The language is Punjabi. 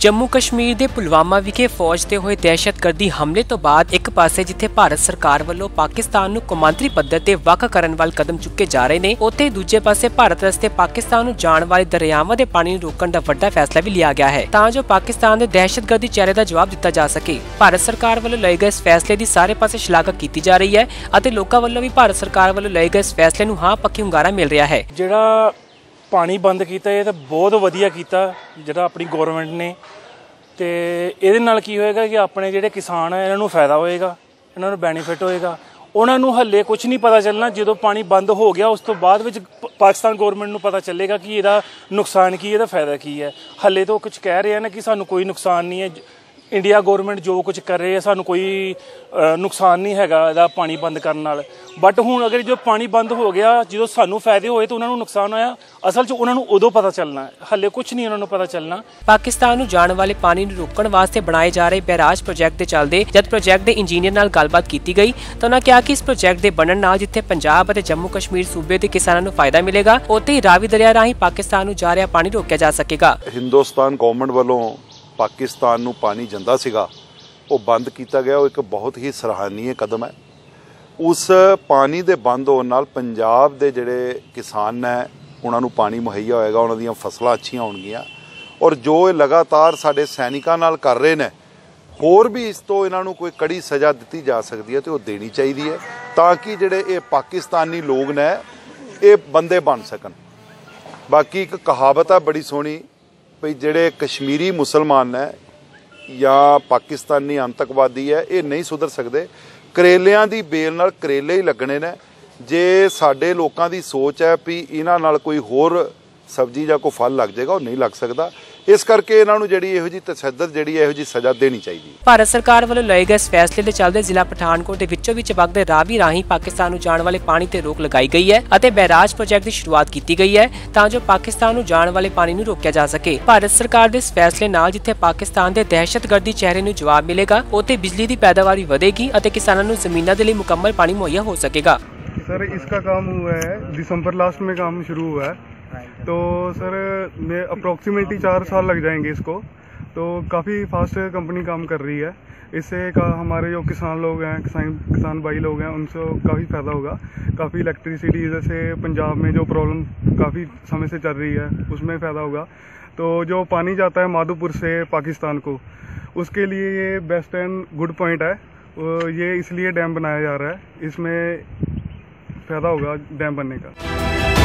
ਜੰਮੂ ਕਸ਼ਮੀਰ ਦੇ ਪੁਲਵਾਮਾ ਵਿਖੇ ਫੌਜ ਤੇ ਹੋਏ ਦਹਿਸ਼ਤਗਰਦੀ ਹਮਲੇ ਤੋਂ ਬਾਅਦ ਇੱਕ ਪਾਸੇ ਜਿੱਥੇ ਭਾਰਤ ਸਰਕਾਰ ਵੱਲੋਂ ਪਾਕਿਸਤਾਨ ਨੂੰ ਕੌਮਾਂਤਰੀ ਪੱਧਰ ਤੇ ਵੱਖ ਕਰਨ ਵੱਲ ਕਦਮ ਚੁੱਕੇ ਜਾ ਰਹੇ ਨੇ, ਉੱਥੇ ਦੂਜੇ ਪਾਸੇ ਭਾਰਤ ਰਸਤੇ ਪਾਕਿਸਤਾਨ ਨੂੰ ਜਾਣ ਵਾਲੇ ਦਰਿਆਵਾਂ ਦੇ ਪਾਣੀ ਨੂੰ ਰੋਕਣ ਦਾ ਵੱਡਾ ਫੈਸਲਾ ਵੀ ਲਿਆ ਗਿਆ ਹੈ। ਤਾਂ ਜੋ ਪਾਕਿਸਤਾਨ ਦੇ ਦਹਿਸ਼ਤਗਰਦੀ ਚਿਹਰੇ ਦਾ ਜਵਾਬ ਦਿੱਤਾ ਜਾ ਸਕੇ। ਭਾਰਤ ਸਰਕਾਰ ਵੱਲੋਂ ਲਏ ਗਏ ਇਸ ਫੈਸਲੇ ਦੀ ਸਾਰੇ ਪਾਸੇ ਸ਼ਲਾਘਾ ਕੀਤੀ ਜਾ ਰਹੀ ਹੈ ਅਤੇ ਲੋਕਾਂ ਵੱਲੋਂ ਵੀ ਭਾਰਤ ਸਰਕਾਰ ਵੱਲੋਂ ਲਏ ਗਏ ਇਸ ਫੈਸਲੇ ਨੂੰ ਹਾਂ ਪੱਕੀ ਹੁੰਗਾਰਾ ਮਿਲ ਰਿਹਾ ਹੈ। ਜਿਹੜਾ ਪਾਣੀ ਬੰਦ ਕੀਤਾ, ਇਹ ਤਾਂ ਬਹੁਤ ਵਧੀਆ ਕੀਤਾ ਜਿਹੜਾ ਆਪਣੀ ਗਵਰਨਮੈਂਟ ਨੇ। ਤੇ ਇਹਦੇ ਨਾਲ ਕੀ ਹੋਏਗਾ ਕਿ ਆਪਣੇ ਜਿਹੜੇ ਕਿਸਾਨ ਆ, ਇਹਨਾਂ ਨੂੰ ਫਾਇਦਾ ਹੋਏਗਾ, ਇਹਨਾਂ ਨੂੰ ਬੈਨੀਫਿਟ ਹੋਏਗਾ। ਉਹਨਾਂ ਨੂੰ ਹੱਲੇ ਕੁਝ ਨਹੀਂ ਪਤਾ ਚੱਲਣਾ, ਜਦੋਂ ਪਾਣੀ ਬੰਦ ਹੋ ਗਿਆ, ਉਸ ਤੋਂ ਬਾਅਦ ਵਿੱਚ ਪਾਕਿਸਤਾਨ ਗਵਰਨਮੈਂਟ ਨੂੰ ਪਤਾ ਚੱਲੇਗਾ ਕਿ ਇਹਦਾ ਨੁਕਸਾਨ ਕੀ ਇਹਦਾ ਫਾਇਦਾ ਕੀ ਹੈ। ਹੱਲੇ ਤਾਂ ਉਹ ਕੁਝ ਕਹਿ ਰਹੇ ਆ ਨਾ ਕਿ ਸਾਨੂੰ ਕੋਈ ਨੁਕਸਾਨ ਨਹੀਂ ਹੈ ਇੰਡੀਆ ਗਵਰਨਮੈਂਟ ਜੋ ਕੁਝ ਕਰ ਰਹੀ ਹੈ ਸਾਨੂੰ ਕੋਈ ਨੁਕਸਾਨ ਨਹੀਂ ਹੈਗਾ ਇਹਦਾ ਪਾਣੀ ਬੰਦ ਕਰਨ ਨਾਲ। ਬਟ ਹੁਣ ਅਗਰ ਜੋ ਪਾਣੀ ਬੰਦ ਹੋ ਗਿਆ ਜਦੋਂ ਸਾਨੂੰ ਫਾਇਦੇ ਹੋਏ ਤਾਂ ਉਹਨਾਂ ਨੂੰ ਨੁਕਸਾਨ ਹੋਇਆ। ਅਸਲ 'ਚ ਉਹਨਾਂ ਨੂੰ ਉਦੋਂ ਪਤਾ ਚੱਲਣਾ ਹੈ। ਹੱਲੇ ਕੁਝ ਨਹੀਂ ਉਹਨਾਂ ਨੂੰ ਪਤਾ ਚੱਲਣਾ। ਪਾਕਿਸਤਾਨ ਨੂੰ ਜਾਣ ਵਾਲੇ ਪਾਣੀ ਨੂੰ ਰੋਕਣ ਵਾਸਤੇ ਬਣਾਏ ਜਾ ਰਹੇ ਬੈਰਾਜ ਪ੍ਰੋਜੈਕਟ ਦੇ ਚੱਲਦੇ ਜਦ ਪ੍ਰੋਜੈਕਟ ਦੇ ਇੰਜੀਨੀਅਰ ਨਾਲ ਗੱਲਬਾਤ ਕੀਤੀ ਗਈ ਤਾਂ ਉਹਨਾਂ ਕਿਹਾ ਕਿ ਇਸ ਪ੍ਰੋਜੈਕਟ ਦੇ ਬਣਨ ਨਾਲ ਜਿੱਥੇ ਪੰਜਾਬ ਅਤੇ ਜੰਮੂ ਕਸ਼ਮੀਰ ਸੂਬੇ ਦੇ ਕਿਸਾਨਾਂ ਨੂੰ ਫਾਇਦਾ ਮਿਲੇਗਾ ਉੱਥੇ ਹੀ ਰਾਵੀ ਦਰਿਆ ਰਾਹੀਂ ਪਾਕਿਸਤਾਨ ਨੂੰ ਜਾ ਰਿਹਾ ਪਾਣੀ ਰੋਕਿਆ ਜਾ ਸਕੇਗਾ। ਹਿੰਦੁਸਤਾਨ ਗਵਰਨਮੈਂਟ ਵੱਲੋਂ ਪਾਕਿਸਤਾਨ ਨੂੰ ਪਾਣੀ ਜਾਂਦਾ ਸੀਗਾ, ਉਹ ਬੰਦ ਕੀਤਾ ਗਿਆ, ਉਹ ਇੱਕ ਬਹੁਤ ਹੀ ਸਰਾਹਨੀय ਕਦਮ ਹੈ। ਉਸ ਪਾਣੀ ਦੇ ਬੰਦ ਹੋਣ ਨਾਲ ਪੰਜਾਬ ਦੇ ਜਿਹੜੇ ਕਿਸਾਨ ਨੇ ਉਹਨਾਂ ਨੂੰ ਪਾਣੀ ਮੁਹੱਈਆ ਹੋਏਗਾ, ਉਹਨਾਂ ਦੀਆਂ ਫਸਲਾਂ ਅੱਛੀਆਂ ਹੋਣਗੀਆਂ। ਔਰ ਜੋ ਇਹ ਲਗਾਤਾਰ ਸਾਡੇ ਸੈਨਿਕਾਂ ਨਾਲ ਕਰ ਰਹੇ ਨੇ, ਹੋਰ ਵੀ ਇਸ ਤੋਂ ਇਹਨਾਂ ਨੂੰ ਕੋਈ ਕੜੀ ਸਜ਼ਾ ਦਿੱਤੀ ਜਾ ਸਕਦੀ ਹੈ ਤੇ ਉਹ ਦੇਣੀ ਚਾਹੀਦੀ ਹੈ, ਤਾਂ ਕਿ ਜਿਹੜੇ ਇਹ ਪਾਕਿਸਤਾਨੀ ਲੋਕ ਨੇ, ਇਹ ਬੰਦੇ ਬਣ ਸਕਣ। ਬਾਕੀ ਇੱਕ ਕਹਾਵਤ ਹੈ ਬੜੀ ਸੋਹਣੀ ਵੀ ਜਿਹੜੇ ਕਸ਼ਮੀਰੀ ਮੁਸਲਮਾਨ ਨੇ ਜਾਂ ਪਾਕਿਸਤਾਨੀ ਆਤੰਕਵਾਦੀ ਹੈ, ਇਹ ਨਹੀਂ ਸੁਧਰ ਸਕਦੇ। ਕਰੇਲਿਆਂ ਦੀ ਬੇਲ ਨਾਲ ਕਰੇਲੇ ਹੀ ਲੱਗਣੇ ਨੇ। ਜੇ ਸਾਡੇ ਲੋਕਾਂ ਦੀ ਸੋਚ ਹੈ ਵੀ ਇਹਨਾਂ ਨਾਲ ਕੋਈ ਹੋਰ ਸਬਜ਼ੀ ਜਾਂ ਕੋਈ ਫਲ ਲੱਗ ਜਾਏਗਾ ਉਹ ਨਹੀਂ ਲੱਗ ਸਕਦਾ। ਇਸ ਕਰਕੇ ਇਹਨਾਂ ਨੂੰ ਜਿਹੜੀ ਇਹੋ ਜੀ ਤਸ਼ੱਦਦ ਜਿਹੜੀ ਇਹੋ ਜੀ ਸਜ਼ਾ ਦੇਣੀ ਚਾਹੀਦੀ ਭਾਰਤ ਸਰਕਾਰ ਵੱਲੋਂ ਲਏ ਗਏ ਇਸ ਫੈਸਲੇ ਦੇ ਚੱਲਦੇ ਜ਼ਿਲ੍ਹਾ ਪਠਾਨਕੋਟ ਦੇ ਵਿੱਚੋਂ ਵਿੱਚ ਵਗਦੇ ਰਾਵੀ ਰਾਹੀਂ ਪਾਕਿਸਤਾਨ ਨੂੰ ਜਾਣ ਵਾਲੇ ਪਾਣੀ ਤੇ ਰੋਕ ਲਗਾਈ ਗਈ ਹੈ ਅਤੇ ਬੈਰਾਜ ਪ੍ਰੋਜੈਕਟ ਦੀ ਸ਼ੁਰੂਆਤ ਕੀਤੀ ਗਈ ਹੈ ਤਾਂ ਜੋ ਪਾਕਿਸਤਾਨ ਨੂੰ ਜਾਣ ਵਾਲੇ ਪਾਣੀ ਨੂੰ ਰੋਕਿਆ ਜਾ ਸਕੇ। ਭਾਰਤ ਸਰਕਾਰ ਦੇ ਇਸ ਫੈਸਲੇ ਨਾਲ ਜਿੱਥੇ ਪਾਕਿਸਤਾਨ ਦੇ ਦਹਿਸ਼ਤਗਰਦੀ ਚਿਹਰੇ ਨੂੰ ਜਵਾਬ ਮਿਲੇਗਾ ਉੱਥੇ ਬਿਜਲੀ ਦੀ ਪੈਦਾਵਾਰੀ ਵਧੇਗੀ ਅਤੇ ਕਿਸਾਨਾਂ ਨੂੰ ਜ਼ਮੀਨਾਂ ਦੇ ਲਈ ਮੁਕੰਮਲ ਪਾਣੀ ਮੁਹੱਈਆ ਹੋ ਸਕੇਗਾ। ਸਰ ਇਸਕਾ ਕੰਮ ਹੋਇਆ ਹੈ। ਦਸੰਬਰ ਲਾਸਟ ਮੇ ਕੰਮ ਸ਼ੁਰੂ ਹੋਇਆ ਹੈ। तो सर, मैं अप्रोक्सीमेटली चार साल लग जाएँगे इसको। तो काफ़ी फास्ट कंपनी काम कर रही है। इससे का हमारे जो किसान लोग हैं, किसान किसान भाई लोग हैं, उनसे काफ़ी फ़ायदा होगा। काफ़ी इलेक्ट्रिसिटी जैसे पंजाब में जो प्रॉब्लम काफ़ी समय से चल रही है, उसमें फ़ायदा होगा। तो जो पानी जाता है माधोपुर से पाकिस्तान को, उसके लिए ये बेस्ट एंड गुड पॉइंट है। ये इसलिए डैम बनाया जा रहा है। इसमें फ़ायदा होगा डैम बनने का।